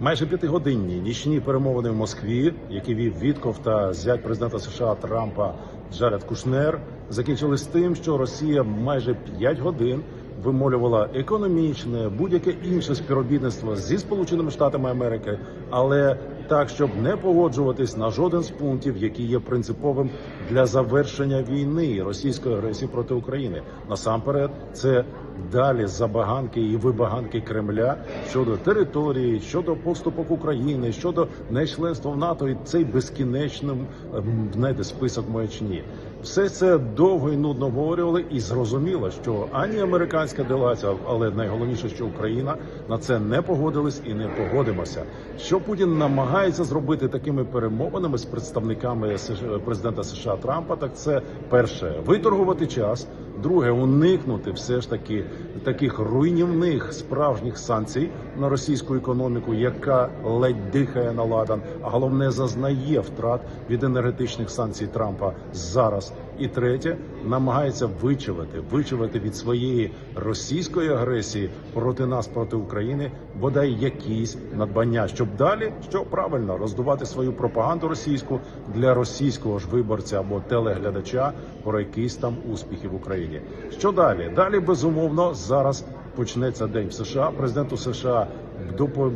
Майже п'ятигодинні нічні перемовини в Москві, які вів Вітков та зять президента США Трампа Джаред Кушнер, закінчились тим, що Росія майже 5 годин вимолювала економічне будь-яке інше співробітництво зі Сполученими Штатами Америки, але так, щоб не погоджуватись на жоден з пунктів, які є принциповим для завершення війни російської агресії проти України. Насамперед, це далі забаганки і вибаганки Кремля щодо території, щодо поступок України, щодо нечленства в НАТО, і цей безкінечний знаєте, список маячні. Все це довго і нудно обговорювали, і зрозуміло, що ані американська делегація, але найголовніше, що Україна на це не погодились і не погодимося. Що Путін намагається зробити такими перемовинами з представниками президента США Трампа, так це перше виторгувати час. Друге, уникнути все ж таки таких руйнівних справжніх санкцій на російську економіку, яка ледь дихає на ладан, а головне зазнає втрат від енергетичних санкцій Трампа зараз. І третє, намагається вичавити, вичавити від своєї російської агресії проти нас, проти України, бодай якісь надбання, щоб далі що правильно роздувати свою пропаганду російську для російського ж виборця або телеглядача про якісь там успіхи в Україні. Що далі? Далі безумовно зараз почнеться день в США. Президенту США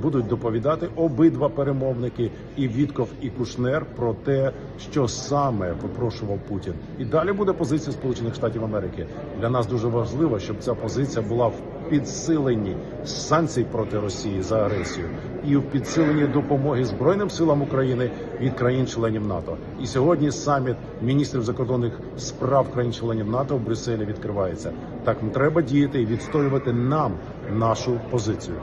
будуть доповідати обидва перемовники і Вітков, і Кушнер про те, що саме випрошував Путін. І далі буде позиція Сполучених Штатів Америки. Для нас дуже важливо, щоб ця позиція була в підсиленні санкцій проти Росії за агресію і в підсиленні допомоги збройним силам України від країн-членів НАТО. І сьогодні саміт міністрів закордонних справ країн-членів НАТО в Брюсселі відкривається. Так треба діяти і відстоювати нам нашу позицію.